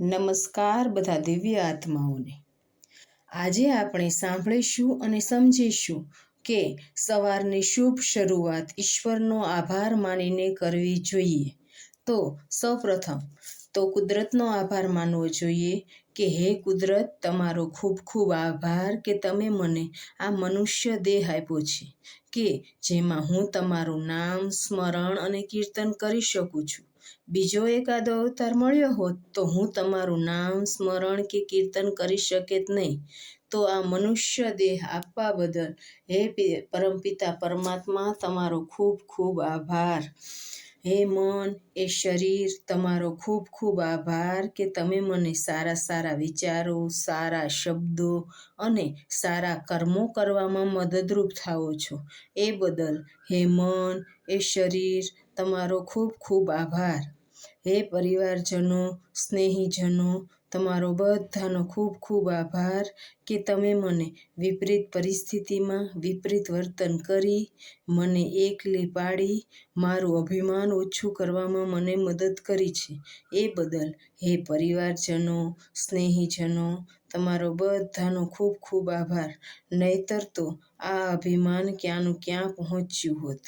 નમસ્કાર બધા દિવ્ય આત્માઓને. આજે આપણે સાંભળીશું અને સમજીશું કે સવારની શુભ શરૂઆત ઈશ્વરનો આભાર માનીને કરવી જોઈએ. તો સૌપ્રથમ તો કુદરતનો આભાર માનવો જોઈએ કે, હે કુદરત, તમારો ખૂબ ખૂબ આભાર કે તમે મને આ મનુષ્ય દેહ આપ્યો છે કે, જેમાં હું તમારું નામ, સ્મરણ અને કીર્તન કરી શકું છું. બીજો એકાદો અવતાર મળ્યો હોત તો હું તમારું નામ, સ્મરણ કે કીર્તન કરી શકે નહીં. તો આ મનુષ્ય દેહ આપવા બદલ, હે પરમપિતા પરમાત્મા, તમારો ખૂબ ખૂબ આભાર. હે મન, એ શરીર, તમારો ખૂબ ખૂબ આભાર કે તમે મને સારા સારા વિચારો, સારા શબ્દો અને સારા કર્મો કરવામાં મદદરૂપ થાઓ છો. એ બદલ હે મન, એ શરીર, તમારો ખૂબ ખૂબ આભાર. હે પરિવારજનો, સ્નેહીજનો તમારો બધાનો ખૂબ ખૂબ આભાર કે તમે મને વિપરીત પરિસ્થિતિમાં વિપરીત વર્તન કરી, મને એકલી પાડી, મારું અભિમાન ઓછું કરવામાં મને મદદ કરી છે. એ બદલ હે પરિવારજનો, સ્નેહીજનો, તમારો બધાનો ખૂબ ખૂબ આભાર. નહીતર તો આ અભિમાન ક્યાંનું ક્યાં પહોંચ્યું હોત?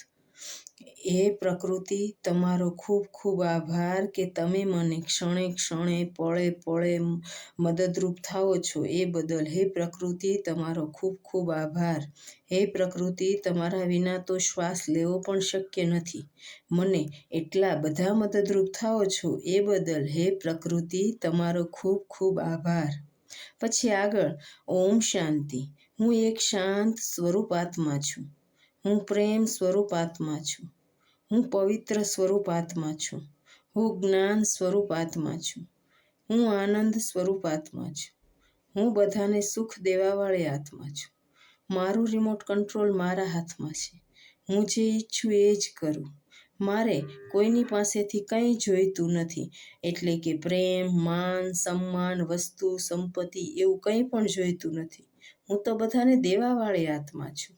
હે પ્રકૃતિ, તમારો ખૂબ ખૂબ આભાર કે તમે મને ક્ષણે ક્ષણે, પળે પળે મદદરૂપ થાઓ છો એ બદલ. હે પ્રકૃતિ, તમારો ખૂબ ખૂબ આભાર. હે પ્રકૃતિ, તમારા વિના તો શ્વાસ લેવો પણ શક્ય નથી. મને એટલા બધા મદદરૂપ થાઓ છો એ બદલ. હે પ્રકૃતિ, તમારો ખૂબ ખૂબ આભાર. પછી આગળ. ઓમ શાંતિ. હું એક શાંત સ્વરૂપ આત્મા છું. હું પ્રેમ સ્વરૂપ આત્મા છું. હું પવિત્ર સ્વરૂપ આત્મા છું. હું જ્ઞાન સ્વરૂપ આત્મા છું. હું આનંદ સ્વરૂપ આત્મા છું. હું બધાને સુખ દેવાવાળી આત્મા છું. મારું રિમોટ કંટ્રોલ મારા હાથમાં છે. હું જે ઈચ્છું એ જ કરું. મારે કોઈની પાસેથી કંઈ જોઈતું નથી. એટલે કે પ્રેમ, માન, સન્માન, વસ્તુ, સંપત્તિ એવું કંઈ પણ જોઈતું નથી. હું તો બધાને દેવાવાળી આત્મા છું.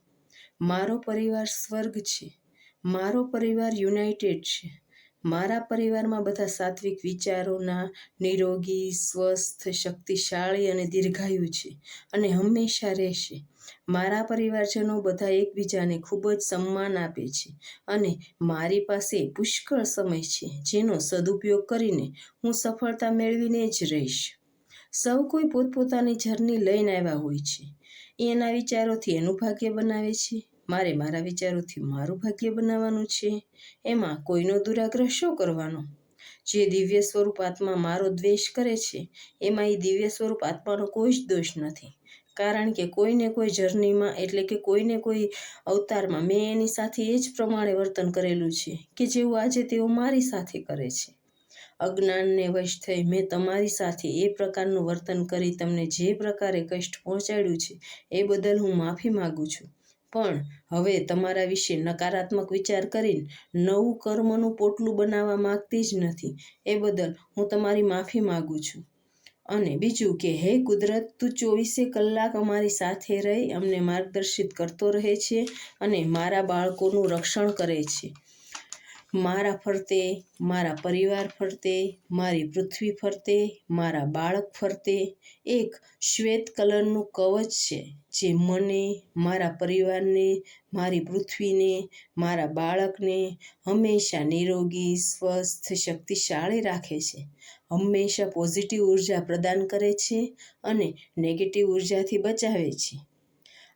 મારો પરિવાર સ્વર્ગ છે. મારો પરિવાર યુનાઇટેડ છે. મારા પરિવારમાં બધા સાત્વિક વિચારોના નિરોગી, સ્વસ્થ, શક્તિશાળી અને દીર્ઘાયુ છે અને હંમેશા રહેશે. મારા પરિવારજનો બધા એકબીજાને ખૂબ જ સન્માન આપે છે અને મારી પાસે પુષ્કળ સમય છે જેનો સદુપયોગ કરીને હું સફળતા મેળવીને જ રહીશ. સૌ કોઈ પોતપોતાની જર્ની લઈને આવ્યા હોય છે. એના વિચારોથી એનું ભાગ્ય બનાવે છે. મારે મારા વિચારોથી મારું ભાગ્ય બનાવવાનું છે? એમાં કોઈનો દુરાગ્રહ શું કરવાનો? જે દિવ્ય સ્વરૂપ આત્મા મારો દ્વેષ કરે છે, એમાં એ દિવ્ય સ્વરૂપ આત્માનો કોઈ જ દોષ નથી. કારણ કે કોઈને કોઈ જર્નીમાં એટલે કે કોઈને કોઈ અવતારમાં મેં એની સાથે એ જ પ્રમાણે વર્તન કરેલું છે કે જેવું આજે તેઓ મારી સાથે કરે છે. અજ્ઞાનને વશ થઈ મેં તમારી સાથે એ પ્રકારનું વર્તન કરી તમને જે પ્રકારે કષ્ટ પહોંચાડ્યું છે, એ બદલ હું માફી માગું છું. પણ હવે તમારા વિશે નકારાત્મક વિચાર કરીને નવું કર્મનું પોટલું બનાવવા માગતી જ નથી. એ બદલ હું તમારી માફી માગું છું. અને બીજું કે, હે કુદરત, તું ચોવીસે કલાક અમારી સાથે રહી, અમને માર્ગદર્શિત કરતો રહે છે અને મારા બાળકોનું રક્ષણ કરે છે. મારા ફરતે, મારા પરિવાર ફરતે, મારી પૃથ્વી ફરતે, મારા બાળક ફરતે, એક શ્વેત કલરનું કવચ છે, જે મને, મારા પરિવારને, મારી પૃથ્વીને, મારા બાળકને હંમેશા નિરોગી, સ્વસ્થ, શક્તિશાળી રાખે છે. હંમેશા પોઝિટિવ ઊર્જા પ્રદાન કરે છે અને નેગેટિવ ઉર્જાથી બચાવે છે.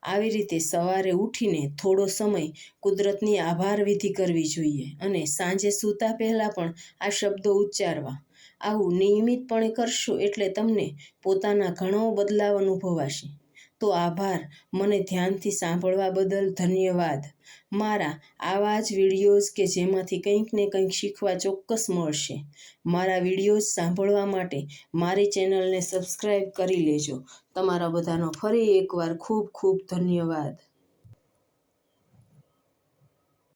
આવી રીતે સવારે ઉઠીને થોડો સમય કુદરતની આભાર વિધિ કરવી જોઈએ અને સાંજે સૂતા પહેલાં પણ આ શબ્દો ઉચ્ચારવા. આવું નિયમિતપણે કરશો એટલે તમને પોતાના ઘણો બદલાવ અનુભવાશે. તો આભાર. મને ધ્યાનથી સાંભળવા બદલ ધન્યવાદ. મારા આવા જ વિડીયોઝ કે જેમાંથી કંઈક ને કંઈક શીખવા ચોક્કસ મળશે. મારા વિડીયોઝ સાંભળવા માટે મારી ચેનલને સબસ્ક્રાઈબ કરી લેજો. તમારા બધાનો ફરી એકવાર ખૂબ ખૂબ ધન્યવાદ.